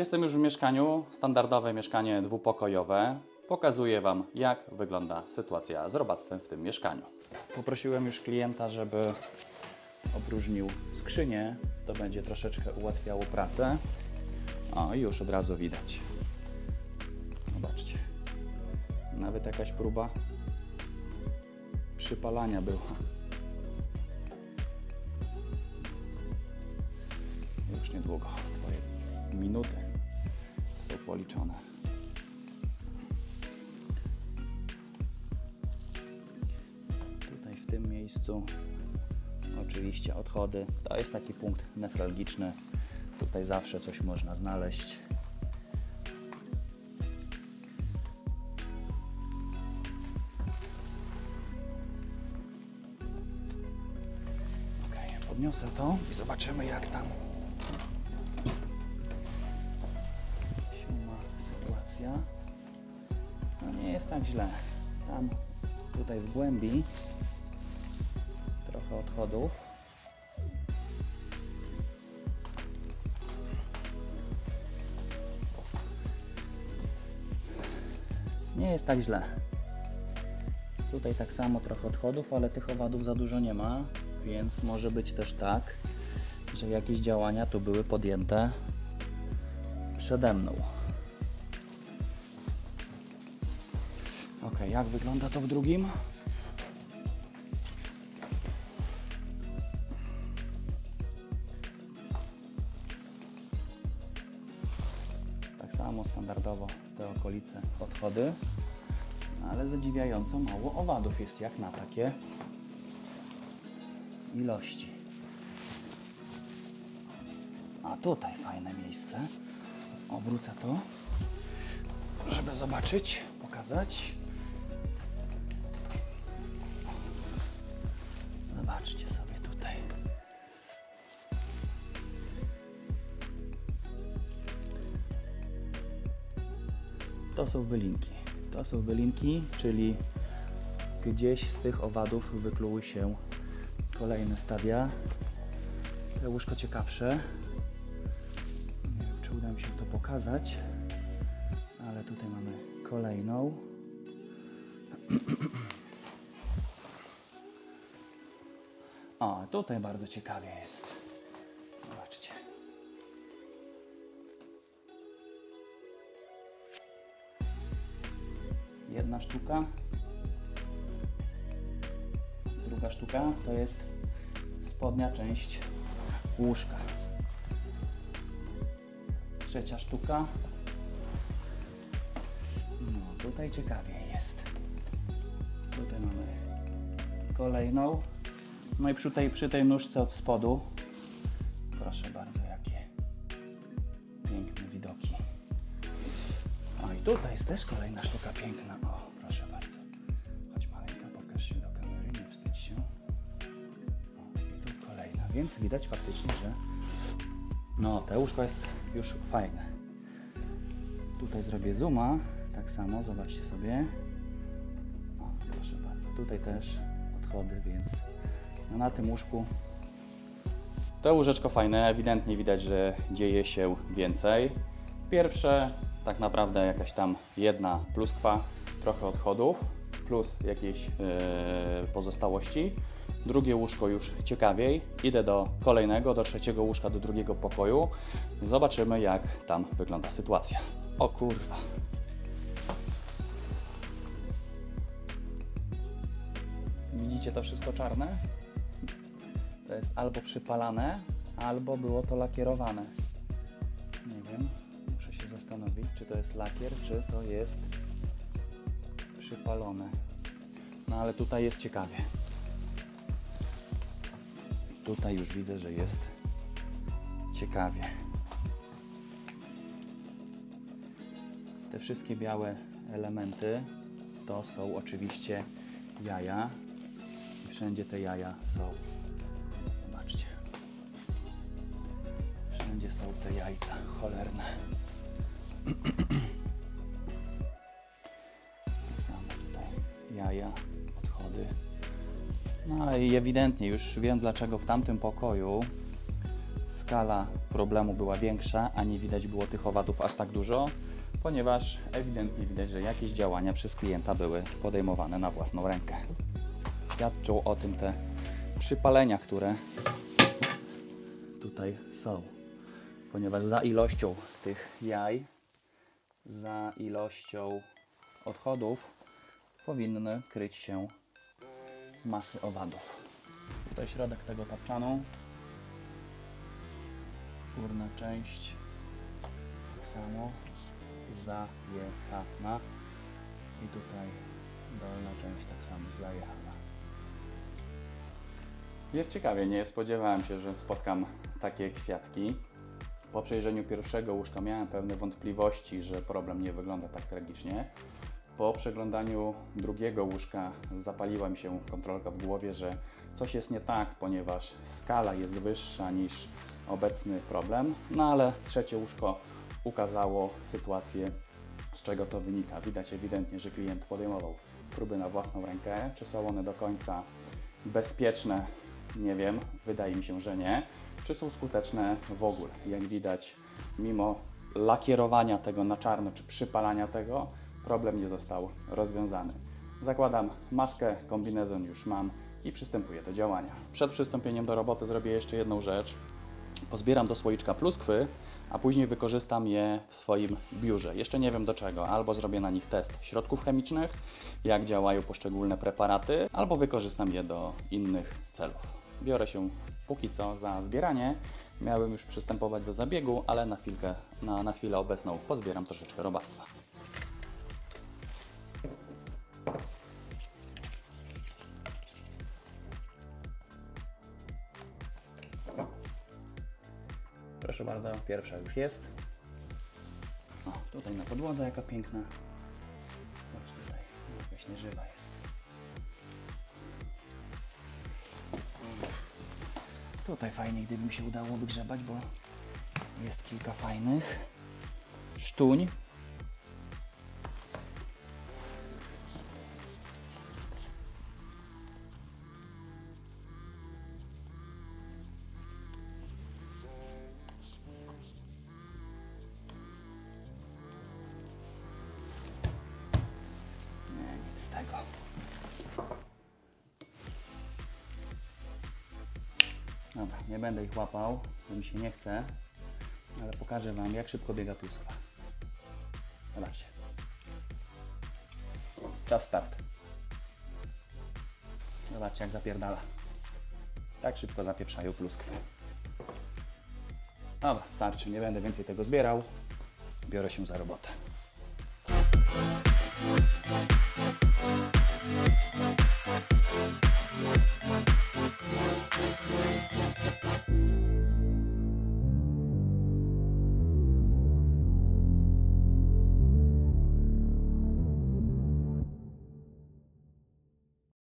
Jestem już w mieszkaniu, standardowe mieszkanie dwupokojowe. Pokazuję Wam, jak wygląda sytuacja z robactwem w tym mieszkaniu. Poprosiłem już klienta, żeby opróżnił skrzynię. To będzie troszeczkę ułatwiało pracę. O, już od razu widać. Zobaczcie. Nawet jakaś próba przypalania była. Już niedługo. Twoje minuty policzone. Tutaj w tym miejscu oczywiście odchody. To jest taki punkt newralgiczny. Tutaj zawsze coś można znaleźć. Podniosę to i zobaczymy jak tam nie jest tak źle. Tam, tutaj w głębi trochę odchodów. Nie jest tak źle. Tutaj tak samo trochę odchodów, ale tych owadów za dużo nie ma, więc może być też tak, że jakieś działania tu były podjęte przede mną. Ok, jak wygląda to w drugim? Tak samo standardowo te okolice odchody, ale zadziwiająco mało owadów jest jak na takie ilości. A tutaj fajne miejsce. Obrócę to, żeby zobaczyć, pokazać. To są wylinki. To są wylinki, czyli gdzieś z tych owadów wykluły się kolejne stadia. Te łóżko ciekawsze. Nie wiem, czy uda mi się to pokazać, ale tutaj mamy kolejną. O, tutaj bardzo ciekawie jest. Sztuka. Druga sztuka to jest spodnia część łóżka. Trzecia sztuka. No, tutaj ciekawiej jest. Tutaj mamy kolejną. No i przy tej, przy tej nóżce od spodu, proszę bardzo, jakie piękne widoki. O i tutaj jest też kolejna sztuka piękna. O, więc widać faktycznie, że no, te łóżko jest już fajne. Tutaj zrobię zooma, tak samo, zobaczcie sobie. O, proszę bardzo, tutaj też odchody, więc no, na tym łóżku to łóżeczko fajne, ewidentnie widać, że dzieje się więcej. Pierwsze, tak naprawdę jakaś tam jedna pluskwa, trochę odchodów, plus jakieś yy, pozostałości. Drugie łóżko już ciekawiej. Idę do kolejnego, do trzeciego łóżka, do drugiego pokoju. Zobaczymy, jak tam wygląda sytuacja. O kurwa. Widzicie to wszystko czarne? To jest albo przypalane, albo było to lakierowane. Nie wiem, muszę się zastanowić, czy to jest lakier, czy to jest przypalone. No ale tutaj jest ciekawie. Tutaj już widzę, że jest ciekawie. Te wszystkie białe elementy to są oczywiście jaja. I wszędzie te jaja są. Zobaczcie. Wszędzie są te jajca cholerne. i ewidentnie już wiem dlaczego w tamtym pokoju skala problemu była większa, a nie widać było tych owadów aż tak dużo, ponieważ ewidentnie widać, że jakieś działania przez klienta były podejmowane na własną rękę. Świadczą o tym te przypalenia, które tutaj są. Ponieważ za ilością tych jaj, za ilością odchodów powinny kryć się masy owadów. Tutaj środek tego tapczanu. Górna część tak samo zajechana i tutaj dolna część tak samo zajechana. Jest ciekawie, nie spodziewałem się, że spotkam takie kwiatki. Po przejrzeniu pierwszego łóżka miałem pewne wątpliwości, że problem nie wygląda tak tragicznie. Po przeglądaniu drugiego łóżka zapaliła mi się kontrolka w głowie, że coś jest nie tak, ponieważ skala jest wyższa niż obecny problem. No ale trzecie łóżko ukazało sytuację, z czego to wynika. Widać ewidentnie, że klient podejmował próby na własną rękę. Czy są one do końca bezpieczne? Nie wiem, wydaje mi się, że nie. Czy są skuteczne w ogóle? Jak widać, mimo lakierowania tego na czarno czy przypalania tego, problem nie został rozwiązany. Zakładam maskę, kombinezon już mam i przystępuję do działania. Przed przystąpieniem do roboty zrobię jeszcze jedną rzecz. Pozbieram do słoiczka pluskwy, a później wykorzystam je w swoim biurze. Jeszcze nie wiem do czego. Albo zrobię na nich test środków chemicznych, jak działają poszczególne preparaty, albo wykorzystam je do innych celów. Biorę się póki co za zbieranie. Miałem już przystępować do zabiegu, ale na, chwilkę, na, na chwilę obecną pozbieram troszeczkę robactwa. Proszę bardzo, pierwsza już jest. O, tutaj na podłodze jaka piękna. Chodź tutaj, jakaś nieżywa jest. Tutaj fajnie, gdyby mi się udało wygrzebać, bo jest kilka fajnych. Sztuń. Tego. Dobra, nie będę ich łapał, bo mi się nie chce, ale pokażę Wam, jak szybko biega pluskwa. Zobaczcie. Czas start. Zobaczcie, jak zapierdala. Tak szybko zapieprzają pluskwy. Dobra, starczy, nie będę więcej tego zbierał. Biorę się za robotę.